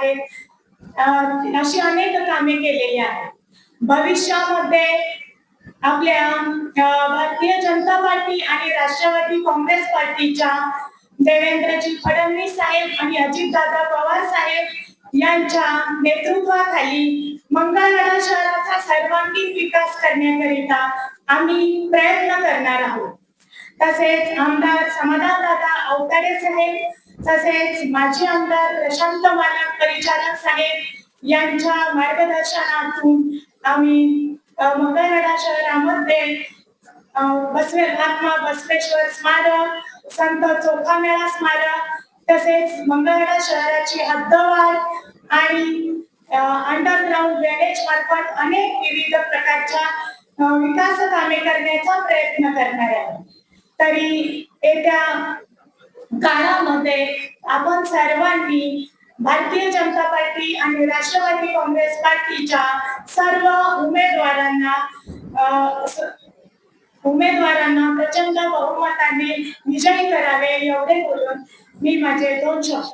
आहेत. अशी अनेक कामे केलेली आहेत. भविष्यामध्ये आपल्या भारतीय जनता पार्टी आणि राष्ट्रवादी काँग्रेस पार्टीच्या देवेंद्रजी फडणवीस साहेब आणि अजितदादा पवार साहेब यांच्या नेतृत्वाखाली मंगळवेढा शहराचा सर्वांगीण विकास करण्याकरिता आम्ही प्रयत्न करणार आहोत. तसेच आमदार समाधानदादा अवतारे साहेब तसेच माजी आमदार प्रशांत मालक परिचारक साहेब यांच्या मार्गदर्शनातून आम्ही मंगळवाडा मंगळवेढा शहरामध्ये बसवे महात्मा बसवेश्वर स्मारक संत चोखामेळा स्मारक तसेच मंगळवेढा शहराची हद्दवाढ आणि अंडरग्राऊंड ड्रेनेज मार्फत अनेक विविध प्रकारच्या विकास कामे करण्याचा प्रयत्न करणार आहे तरी येत्या मध्ये आपण सर्वांनी भारतीय जनता पार्टी आणि राष्ट्रवादी काँग्रेस पार्टीच्या सर्व उमेदवारांना उमेदवारांना प्रचंड बहुमताने विजयी करावे एवढे बोलून मी माझे दोन शब्द